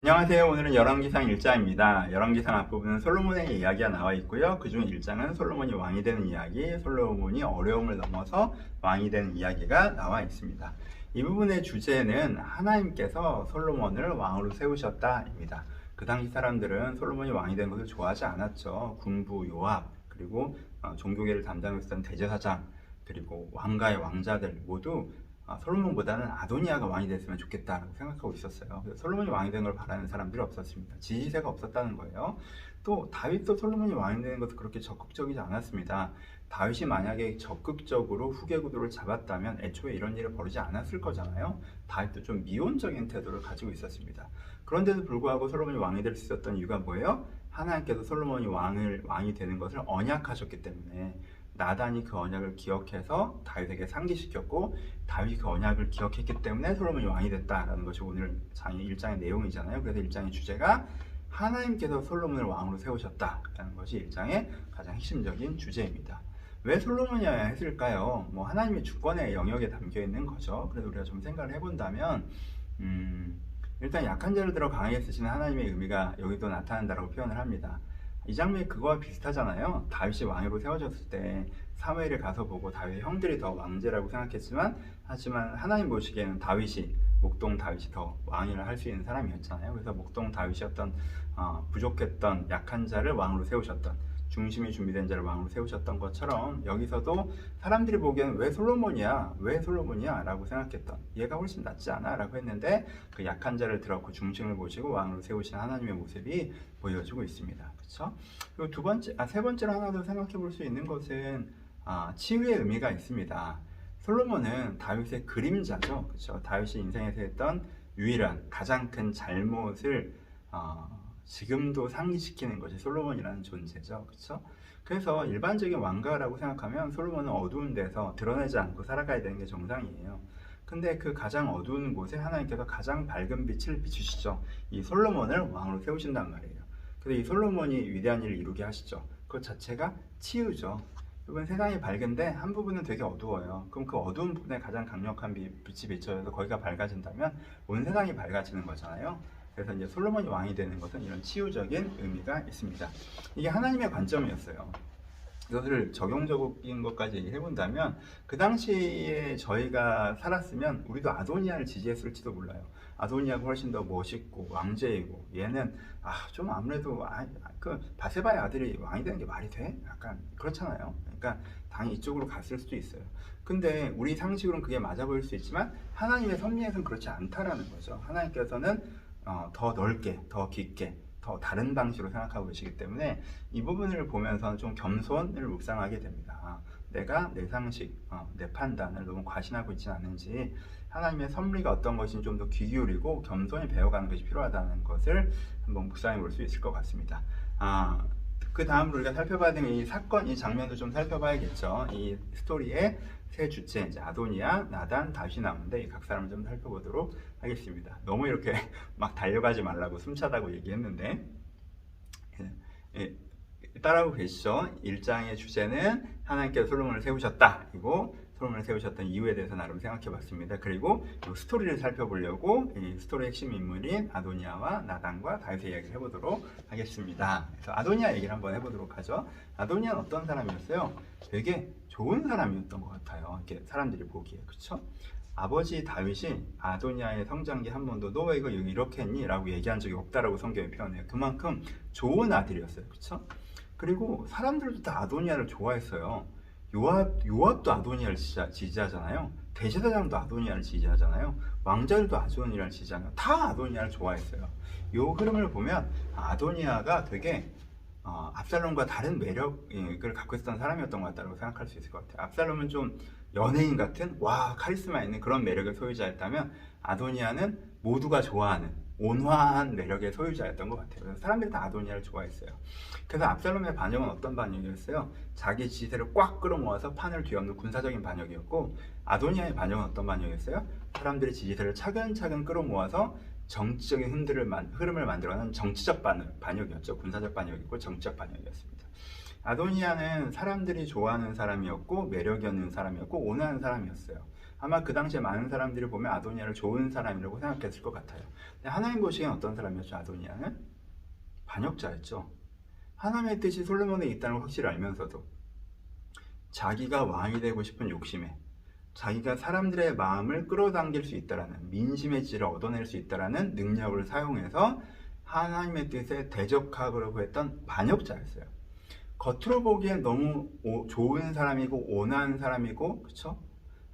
안녕하세요. 오늘은 열왕기상 1장입니다. 열왕기상 앞부분은 솔로몬의 이야기가 나와 있고요. 그중 1장은 솔로몬이 왕이 되는 이야기, 솔로몬이 어려움을 넘어서 왕이 되는 이야기가 나와 있습니다. 이 부분의 주제는 하나님께서 솔로몬을 왕으로 세우셨다입니다. 그 당시 사람들은 솔로몬이 왕이 된 것을 좋아하지 않았죠. 군부 요압, 그리고 어, 종교계를 담당했던 대제사장, 그리고 왕가의 왕자들 모두 아, 솔로몬보다는 아도니아가 왕이 됐으면 좋겠다라고 생각하고 있었어요. 솔로몬이 왕이 되는 걸 바라는 사람들이 없었습니다. 지지세가 없었다는 거예요. 또 다윗도 솔로몬이 왕이 되는 것도 그렇게 적극적이지 않았습니다. 다윗이 만약에 적극적으로 후계 구도를 잡았다면 애초에 이런 일을 벌이지 않았을 거잖아요. 다윗도 좀 미온적인 태도를 가지고 있었습니다. 그런데도 불구하고 솔로몬이 왕이 될 수 있었던 이유가 뭐예요? 하나님께서 솔로몬이 왕을 왕이 되는 것을 언약하셨기 때문에 나단이 그 언약을 기억해서 다윗에게 상기시켰고 다윗이 그 언약을 기억했기 때문에 솔로몬이 왕이 됐다라는 것이 오늘 장의 1장의 내용이잖아요. 그래서 1장의 주제가 하나님께서 솔로몬을 왕으로 세우셨다라는 것이 1장의 가장 핵심적인 주제입니다. 왜 솔로몬이어야 했을까요? 뭐 하나님의 주권의 영역에 담겨 있는 거죠. 그래서 우리가 좀 생각을 해본다면 음, 일단 약한 자를 들어 강하게 쓰시는 하나님의 의미가 여기도 나타난다고 표현을 합니다. 이 장면이 그거와 비슷하잖아요. 다윗이 왕으로 세워졌을 때 사무엘에 가서 보고 다윗의 형들이 더 왕제라고 생각했지만 하지만 하나님 보시기에는 다윗이 목동 다윗이 더 왕위를 할 수 있는 사람이었잖아요. 그래서 목동 다윗이었던 어, 부족했던 약한 자를 왕으로 세우셨던 중심이 준비된 자를 왕으로 세우셨던 것처럼 여기서도 사람들이 보기에는 왜 솔로몬이야? 왜 솔로몬이야? 라고 생각했던 얘가 훨씬 낫지 않아? 라고 했는데 그 약한 자를 들었고 중심을 보시고 왕으로 세우신 하나님의 모습이 보여지고 있습니다. 그렇죠? 그리고 두 번째, 아, 세 번째로 하나 더 생각해 볼 수 있는 것은 아, 치유의 의미가 있습니다. 솔로몬은 다윗의 그림자죠. 그렇죠? 다윗이 인생에서 했던 유일한 가장 큰 잘못을 어, 지금도 상기시키는 것이 솔로몬이라는 존재죠. 그렇죠? 그래서 일반적인 왕가라고 생각하면 솔로몬은 어두운 데서 드러내지 않고 살아가야 되는 게 정상이에요. 근데 그 가장 어두운 곳에 하나님께서 가장 밝은 빛을 비추시죠. 이 솔로몬을 왕으로 세우신단 말이에요. 그래서 이 솔로몬이 위대한 일을 이루게 하시죠. 그 자체가 치유죠. 여러분 세상이 밝은데 한 부분은 되게 어두워요. 그럼 그 어두운 부분에 가장 강력한 빛- 빛이 비춰져서 거기가 밝아진다면 온 세상이 밝아지는 거잖아요. 그래서 이제 솔로몬이 왕이 되는 것은 이런 치유적인 의미가 있습니다. 이게 하나님의 관점이었어요. 이것을 적용적인 것까지 얘기해 본다면 그 당시에 저희가 살았으면 우리도 아도니아를 지지했을지도 몰라요. 아도니아가 훨씬 더 멋있고 왕제이고 얘는 아 좀 아무래도 아, 그 바세바의 아들이 왕이 되는 게 말이 돼? 약간 그렇잖아요. 그러니까 당이 이쪽으로 갔을 수도 있어요. 근데 우리 상식으로는 그게 맞아 보일 수 있지만 하나님의 섭리에서는 그렇지 않다라는 거죠. 하나님께서는 어, 더 넓게, 더 깊게, 더 다른 방식으로 생각하고 계시기 때문에 이 부분을 보면서 좀 겸손을 묵상하게 됩니다. 아, 내가 내 상식, 어, 내 판단을 너무 과신하고 있지는 않은지 하나님의 섭리가 어떤 것인지 좀 더 귀 기울이고 겸손히 배워가는 것이 필요하다는 것을 한번 묵상해 볼 수 있을 것 같습니다. 아, 그 다음으로 우리가 살펴봐야 되는 이 사건, 이 장면도 좀 살펴봐야겠죠. 이 스토리의 세 주체, 이제 아도니아, 나단, 다윗이 나오는데 각 사람을 좀 살펴보도록 하겠습니다. 너무 이렇게 막 달려가지 말라고 숨차다고 얘기했는데 예, 예, 따라오고 계시죠? 1장의 주제는 하나님께서 솔로몬을 세우셨다. 그리고 솔로몬을 세우셨던 이유에 대해서 나름 생각해 봤습니다. 그리고 이 스토리를 살펴보려고 이 스토리의 핵심 인물인 아도니아와 나단과 다윗의 이야기를 해보도록 하겠습니다. 그래서 아도니아 얘기를 한번 해보도록 하죠. 아도니아는 어떤 사람이었어요? 되게 좋은 사람이었던 것 같아요. 이렇게 사람들이 보기에. 그렇죠? 아버지 다윗이 아도니아의 성장기 한 번도 너왜 이거 이렇게 했니? 라고 얘기한 적이 없다라고 성경이 표현해요. 그만큼 좋은 아들이었어요. 그렇죠? 그리고 사람들도 다 아도니아를 좋아했어요. 요압, 요압도 아도니아를 지지, 지지하 잖아요. 대제사장도 아도니아를 지지하잖아요. 왕자들도 아도니아를 지지하잖아요. 다 아도니아를 좋아했어요. 요 흐름을 보면 아도니아가 되게 어, 압살롬과 다른 매력을 갖고 있었던 사람이었던 것 같다고 생각할 수 있을 것 같아요. 압살롬은 좀 연예인 같은 와 카리스마 있는 그런 매력의 소유자였다면 아도니아는 모두가 좋아하는 온화한 매력의 소유자였던 것 같아요. 사람들이 다 아도니아를 좋아했어요. 그래서 압살롬의 반역은 어떤 반역이었어요? 자기 지세를 꽉 끌어모아서 판을 뒤엎는 군사적인 반역이었고 아도니아의 반역은 어떤 반역이었어요? 사람들의 지지세를 차근차근 끌어모아서 정치적인 흔들을 만, 흐름을 만들어낸 정치적 반역, 반역이었죠. 군사적 반역이고 정치적 반역이었습니다. 아도니아는 사람들이 좋아하는 사람이었고 매력이 없는 사람이었고 온화한 사람이었어요. 아마 그 당시에 많은 사람들이 보면 아도니아를 좋은 사람이라고 생각했을 것 같아요. 근데 하나님 보시기엔 어떤 사람이었죠? 아도니아는 반역자였죠. 하나님의 뜻이 솔로몬에 있다는 걸 확실히 알면서도 자기가 왕이 되고 싶은 욕심에 자기가 사람들의 마음을 끌어당길 수 있다라는 민심의 지를 얻어낼 수 있다라는 능력을 사용해서 하나님의 뜻에 대적하려고 했던 반역자였어요. 겉으로 보기엔 너무 오- 좋은 사람이고 온화한 사람이고 그쵸?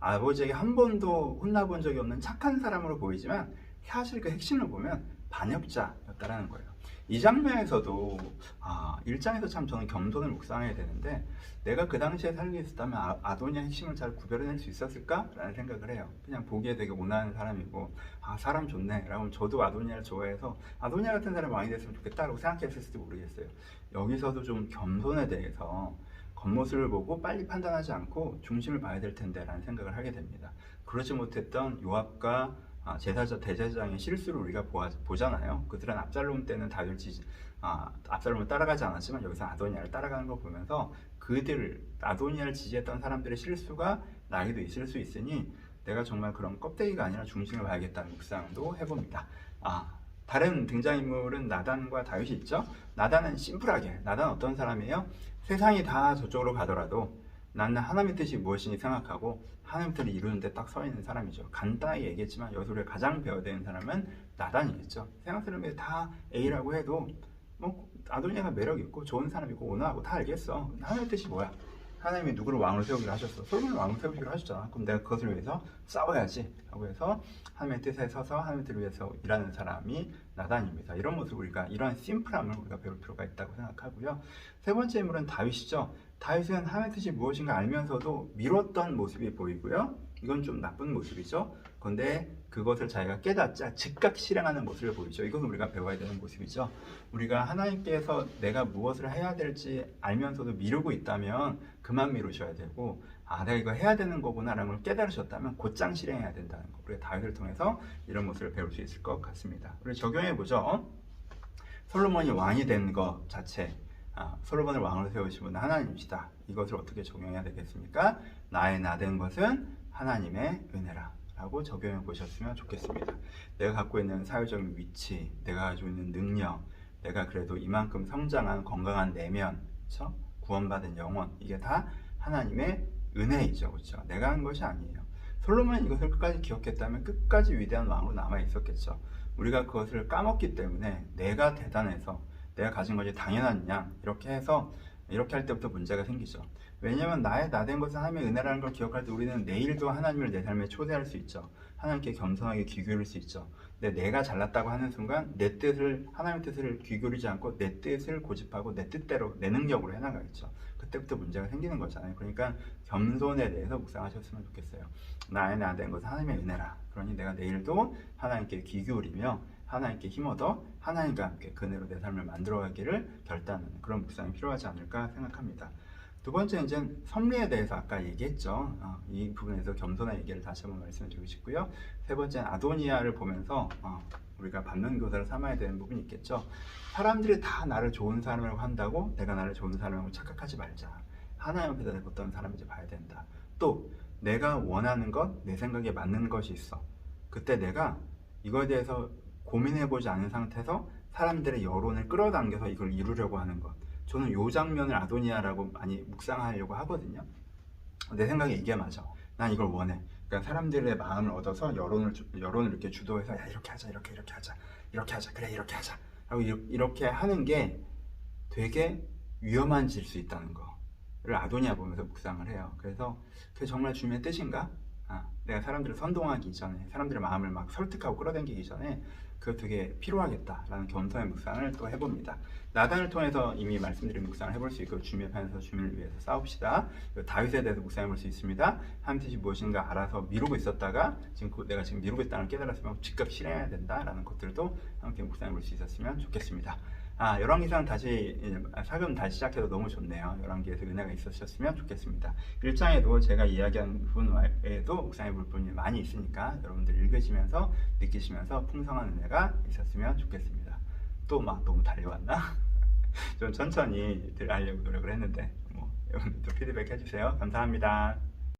아버지에게 한 번도 혼나본 적이 없는 착한 사람으로 보이지만 사실 그 핵심을 보면 반역자였다라는 거예요. 이 장면에서도 아, 일장에서 참 저는 겸손을 묵상해야 되는데 내가 그 당시에 살고 있었다면 아, 아도니아 핵심을 잘 구별해낼 수 있었을까라는 생각을 해요. 그냥 보기에 되게 온화한 사람이고 아 사람 좋네. 라고 저도 아도니아를 좋아해서 아도니아 같은 사람 왕이 됐으면 좋겠다라고 생각했을지도 모르겠어요. 여기서도 좀 겸손에 대해서 겉모습을 보고 빨리 판단하지 않고 중심을 봐야 될 텐데라는 생각을 하게 됩니다. 그러지 못했던 요압과 아, 제사장 대제사장의 실수를 우리가 보잖아요. 그들은 압살롬 때는 다윗 지 아, 압살롬을 따라가지 않았지만 여기서 아도니아를 따라가는 걸 보면서 그들 아도니아를 지지했던 사람들의 실수가 나에게도 있을 수 있으니 내가 정말 그런 껍데기가 아니라 중심을 봐야겠다는 묵상도 해봅니다. 아, 다른 등장인물은 나단과 다윗이 있죠. 나단은 심플하게 나단 어떤 사람이에요? 세상이 다 저쪽으로 가더라도 나는 하나님의 뜻이 무엇인지 생각하고 하나님의 뜻을 이루는데 딱 서 있는 사람이죠. 간단하게 얘기했지만 여기서 가장 배워야 되는 사람은 나단이겠죠. 세상 사람들이 다 A라고 해도 뭐 아도니아가 매력 있고 좋은 사람이고 온화하고 다 알겠어. 하나님의 뜻이 뭐야? 하나님이 누구를 왕으로 세우기로 하셨어. 솔로몬을 왕으로 세우기로 하셨잖아. 그럼 내가 그것을 위해서 싸워야지. 라고 해서 하나님의 뜻에 서서 하나님의 뜻을 위해서 일하는 사람이 나단입니다. 이런 모습 우리가 이런 심플함을 우리가 배울 필요가 있다고 생각하고요. 세 번째 인물은 다윗이죠. 다윗은 하나님의 뜻이 무엇인가 알면서도 미뤘던 모습이 보이고요. 이건 좀 나쁜 모습이죠. 그런데 그것을 자기가 깨닫자 즉각 실행하는 모습을 보이죠. 이건 우리가 배워야 되는 모습이죠. 우리가 하나님께서 내가 무엇을 해야 될지 알면서도 미루고 있다면 그만 미루셔야 되고 아 내가 이거 해야 되는 거구나라는 걸 깨달으셨다면 곧장 실행해야 된다는 거. 우리가 다윗을 통해서 이런 모습을 배울 수 있을 것 같습니다. 우리 적용해 보죠. 솔로몬이 왕이 된 것 자체 아, 솔로몬을 왕으로 세우신 분은 하나님이시다. 이것을 어떻게 적용해야 되겠습니까? 나의 나 된 것은 하나님의 은혜라. 라고 적용해 보셨으면 좋겠습니다. 내가 갖고 있는 사회적인 위치, 내가 가지고 있는 능력, 내가 그래도 이만큼 성장한 건강한 내면, 그렇죠? 구원받은 영혼, 이게 다 하나님의 은혜이죠, 그렇죠? 내가 한 것이 아니에요. 솔로몬이 이것을 끝까지 기억했다면 끝까지 위대한 왕으로 남아 있었겠죠. 우리가 그것을 까먹기 때문에 내가 대단해서 내가 가진 것이 당연한 양 이렇게 해서 이렇게 할 때부터 문제가 생기죠. 왜냐하면 나의 나된 것은 하나님의 은혜라는 걸 기억할 때 우리는 내일도 하나님을 내 삶에 초대할 수 있죠. 하나님께 겸손하게 귀 기울일 수 있죠. 근데 내가 잘났다고 하는 순간 내 뜻을 하나님의 뜻을 귀 기울이지 않고 내 뜻을 고집하고 내 뜻대로 내 능력으로 해나가겠죠. 그때부터 문제가 생기는 거잖아요. 그러니까 겸손에 대해서 묵상하셨으면 좋겠어요. 나의 나된 것은 하나님의 은혜라. 그러니 내가 내일도 하나님께 귀 기울이며 하나님께 힘얻어 하나님과 함께 그네로 내 삶을 만들어가기를 결단하는 그런 묵상이 필요하지 않을까 생각합니다. 두 번째 이제 섭리에 대해서 아까 얘기했죠. 어, 이 부분에서 겸손한 얘기를 다시 한번 말씀드리고 싶고요. 세 번째는 아도니아를 보면서 어, 우리가 받는 교사를 삼아야 되는 부분이 있겠죠. 사람들이 다 나를 좋은 사람이라고 한다고 내가 나를 좋은 사람이라고 착각하지 말자. 하나님 앞에서 내가 어떤 사람인지 봐야 된다. 또 내가 원하는 것, 내 생각에 맞는 것이 있어. 그때 내가 이거에 대해서 고민해보지 않은 상태에서 사람들의 여론을 끌어당겨서 이걸 이루려고 하는 것. 저는 이 장면을 아도니아라고 많이 묵상하려고 하거든요. 내 생각에 이게 맞아. 난 이걸 원해. 그러니까 사람들의 마음을 얻어서 여론을 주- 여론을 이렇게 주도해서 야 이렇게 하자, 이렇게 이렇게 하자, 이렇게 하자, 그래 이렇게 하자. 하고 이렇게, 하는 게 되게 위험한 질수 있다는 거를 아도니아 보면서 묵상을 해요. 그래서 그게 정말 주님의 뜻인가? 아, 내가 사람들을 선동하기 전에, 사람들의 마음을 막 설득하고 끌어당기기 전에 그거 되게 필요하겠다라는 겸손의 묵상을 또 해봅니다. 나단을 통해서 이미 말씀드린 묵상을 해볼 수 있고 주님의 편에서 주님을 위해서 싸웁시다. 다윗에 대해서 묵상해볼 수 있습니다. 하나님 뜻이 무엇인가 알아서 미루고 있었다가 지금 그- 내가 지금 미루고 있다는 걸 깨달았으면 즉각 실행해야 된다라는 것들도 함께 묵상해볼 수 있었으면 좋겠습니다. 아, 열왕기상 다시 아, 사금 다시 시작해도 너무 좋네요. 열왕기에서 은혜가 있으셨으면 좋겠습니다. 1장에도 제가 이야기한 부분 외에도 묵상해 볼 부분이 많이 있으니까 여러분들 읽으시면서 느끼시면서 풍성한 은혜가 있었으면 좋겠습니다. 또 막 너무 달려왔나? 좀 천천히 들 알려고 노력을 했는데 뭐 여러분들도 피드백 해주세요. 감사합니다.